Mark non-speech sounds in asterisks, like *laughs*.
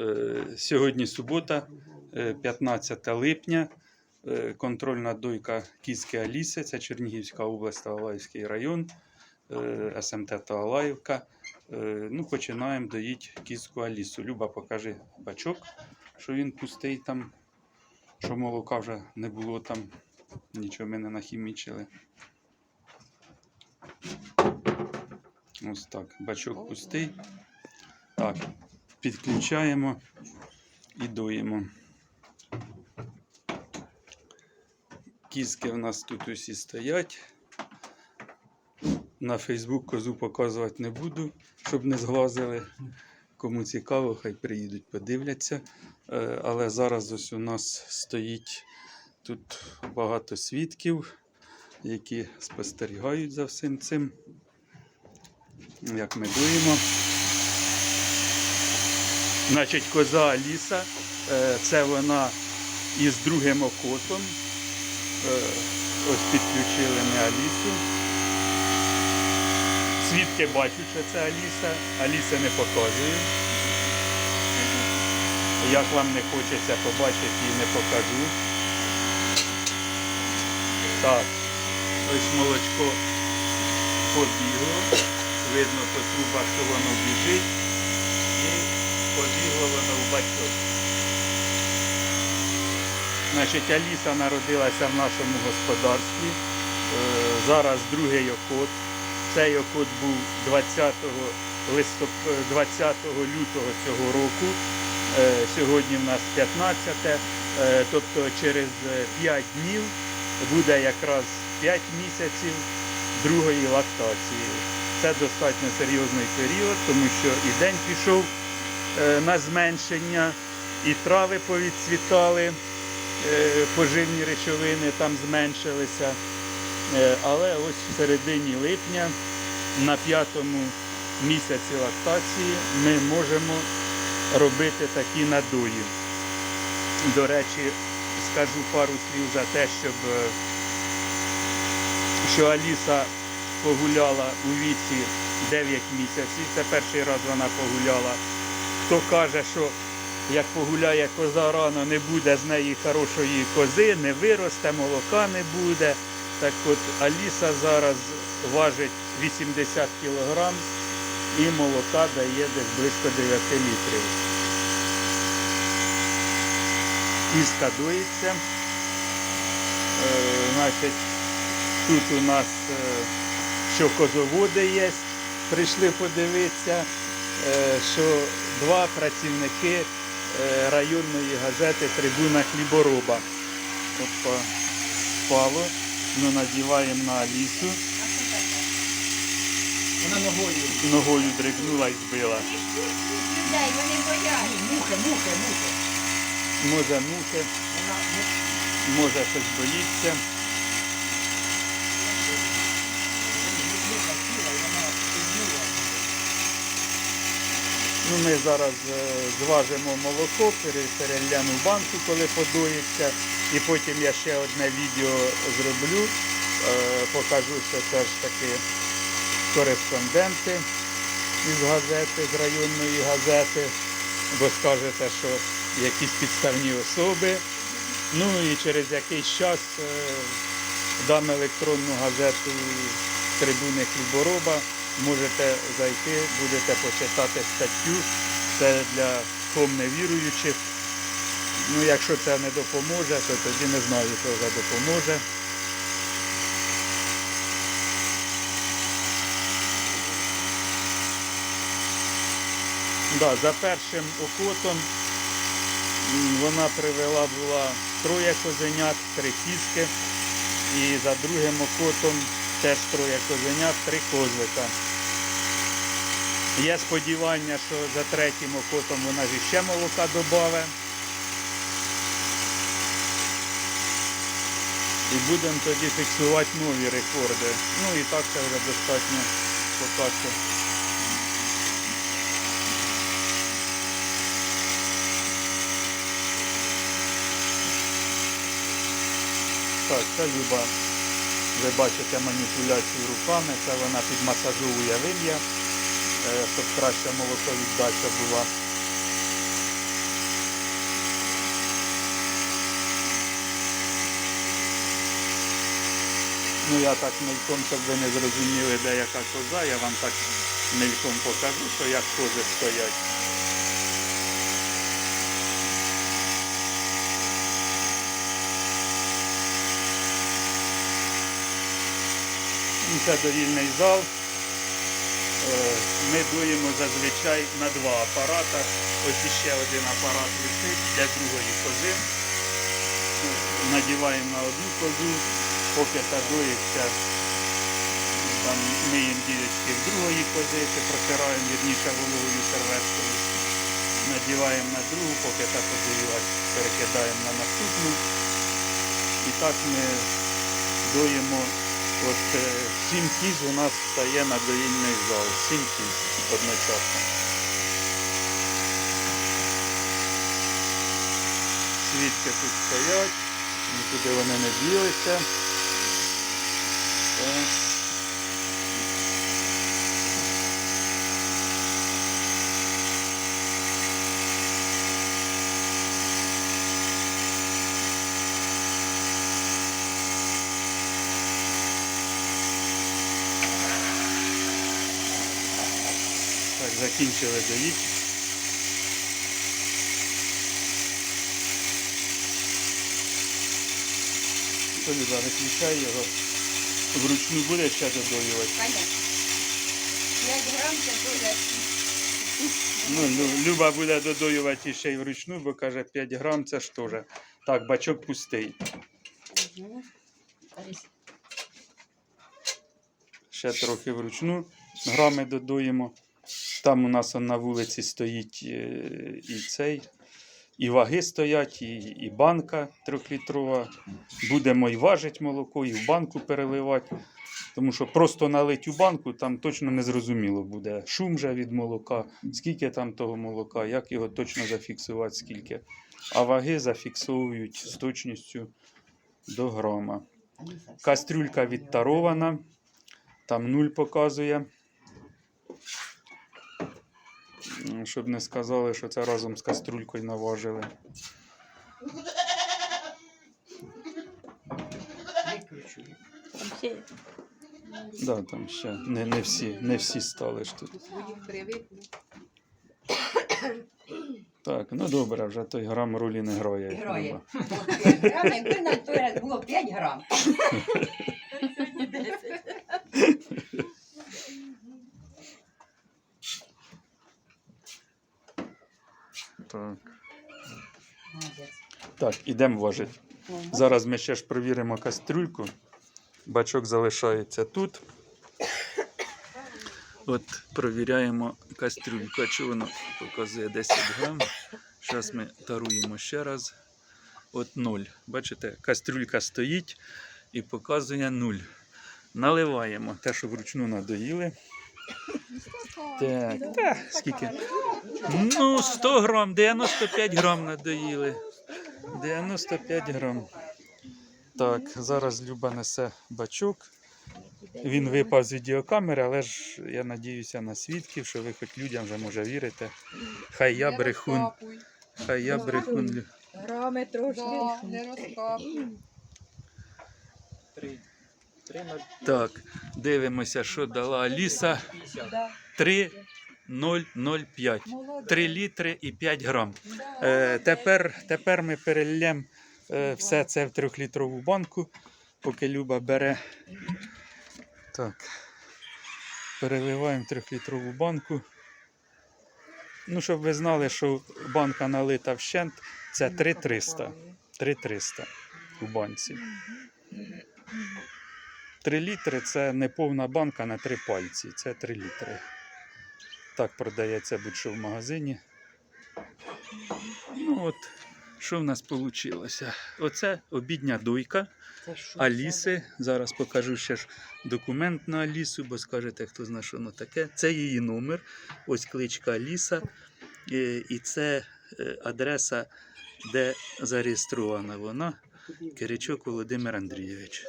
Е, Сьогодні субота, е, 15 липня. Е, Контрольна дойка кіски Аліси, це Чернігівська область та район, е, СМТ та Алаївка. Е, Ну, починаємо доїти кіску Алісу. Люба покаже бачок, що він пустий там, що молока вже не було там, нічого ми не нахімічили. Ось так, бачок пустий. Так, підключаємо і доїмо. Кізки в нас тут усі стоять. На Фейсбук козу показувати не буду, щоб не зглазили. Кому цікаво, хай приїдуть, подивляться. Е, Але зараз ось у нас стоїть тут багато свідків, які спостерігають за всім цим. Як ми дуємо. Значить, коза Аліса, е, це вона із другим окотом. Е, Ось підключили ми Алісу. Свідки бачать, що це Аліса. Аліса не показує. Як вам не хочеться побачити, її не покажу. Так, ось молочко побігло. Видно по трубах, що воно біжить. І побігло воно в батьок. Значить, Аліса народилася в нашому господарстві. Е, Зараз другий окот. Цей окот був 20, листоп... 20 лютого цього року. Е, Сьогодні в нас 15, е, тобто через 5 днів буде якраз 5 місяців другої лактації. Це достатньо серйозний період, тому що і день пішов на зменшення, і трави повідцвітали, е, поживні речовини там зменшилися. Е, Але ось в середині липня, на п'ятому місяці лактації, ми можемо робити такі надої. До речі, скажу пару слів за те, щоб е, що Аліса погуляла у віці 9 місяців. Це перший раз вона погуляла. Хто каже, що як погуляє коза рано, не буде з неї хорошої кози, не виросте, молока не буде. Так от Аліса зараз важить 80 кг і молока дає десь близько 9 літрів. Кіска дується. Е, значить, тут у нас е, що козоводи є, прийшли подивитися, е, що два працівники е, районної газети Трибуна хлібороба. Опа, впало. Ну, надіваємо на Алісу. Вона ногою. Ногою дригнула і збила. людей, вони бояться. Мухи, мухи, мухи. Може мухи, ну, може щось боїться. муха сіла, і вона підняла. Ну, ми зараз е, зважимо молоко, пере- перельємо в банку, коли подоїться. І потім я ще одне відео зроблю. Е, покажу, що ж таки кореспонденти із газети, з районної газети, бо скажете, що якісь підставні особи. Ну і через якийсь час е, дам електронну газету трибуни хлібороба. Можете зайти, будете почитати статтю. Це для ком невіруючих. Ну, якщо це не допоможе, то тоді не знаю, що вже допоможе. Да, за першим окотом вона привела була троє козенят, три кіски. І за другим окотом теж троє козенят, три козлика. Є сподівання, що за третім окотом вона ж іще молока додавить. І будемо тоді фіксувати нові рекорди. Ну і так це вже достатньо поки. Так, це Люба. Ви бачите маніпуляцію руками, це вона підмасажує вим'я, Е, щоб краще молоко віддача була. Ну я так мельком, щоб ви не зрозуміли, де яка коза, я вам так мельком покажу, що як кози стоять. Ну, це довільний зал. Е, Ми дуємо зазвичай на два апарата. Ось іще один апарат висить для другої кози. Надіваємо на одну козу, поки та доїться, там миємо дірочки в другої кози, чи протираємо вірніше вологою серветкою. Надіваємо на другу, поки та подоїлась, перекидаємо на наступну. І так ми доїмо. От е, сім кіз у нас стає на доїльний зал. Сім кіз одночасно. Свідки тут стоять, нікуди вони не ділися. Так. Так, закінчили доїть. Що Люба, виключай його. Вручну буде ще додоювати. Понятно. 5 грам це дуже. Ну, Лю- Люба буде додоювати ще й вручну, бо каже 5 грам це ж теж. Так, бачок пустий. Мгм. Ще трохи вручну грами додуємо. Там у нас на вулиці стоїть е, і цей, і ваги стоять, і, і банка трьохлітрова. Будемо і важити молоко, і в банку переливати. Тому що просто налить у банку, там точно не зрозуміло буде. Шум же від молока, скільки там того молока, як його точно зафіксувати, скільки. А ваги зафіксовують з точністю до грама. Кастрюлька відтарована, там нуль показує. Щоб не сказали, що це разом з каструлькою наважили. Викручую. Там ще Да, там ще не, не, всі, не всі стали ж тут. Так, ну добре, вже той грам ролі не грає. Грає. Грам, якби на той раз було 5 грам. *laughs* Так, ідемо важити. Зараз ми ще ж провіримо кастрюльку. Бачок залишається тут. От провіряємо кастрюльку. Чи воно показує 10 грам. Зараз ми таруємо ще раз. От 0. Бачите, кастрюлька стоїть і показує 0. Наливаємо те, що вручну надоїли. Так, так, скільки? Ну, 100 грам, 95 грам надоїли. 95 грам. Так, зараз Люба несе бачок. Він випав з відеокамери, але ж я надіюся на свідків, що ви хоч людям вже може вірите. Хай я брехун, хай я брехун. Грами трошки. Не розкапуй. Так, дивимося, що дала Аліса. 50. 3,005. 3 літри і 5 грам. Е, тепер, тепер ми перельємо е, все це в трьохлітрову банку, поки Люба бере. Так. Переливаємо трьохлітрову банку. Ну, щоб ви знали, що банка налита вщент, це 3300. 3300 у банці. 3 літри це не повна банка на 3 пальці. Це 3 літри. Так продається будь-що в магазині. Ну от, що в нас вийшло? Оце обідня дойка? Аліси. Зараз покажу ще ж документ на Алісу, бо скажете, хто знає, що воно таке. Це її номер. Ось кличка Аліса. Е, І це е, адреса, де зареєстрована вона. Киричок Володимир Андрійович.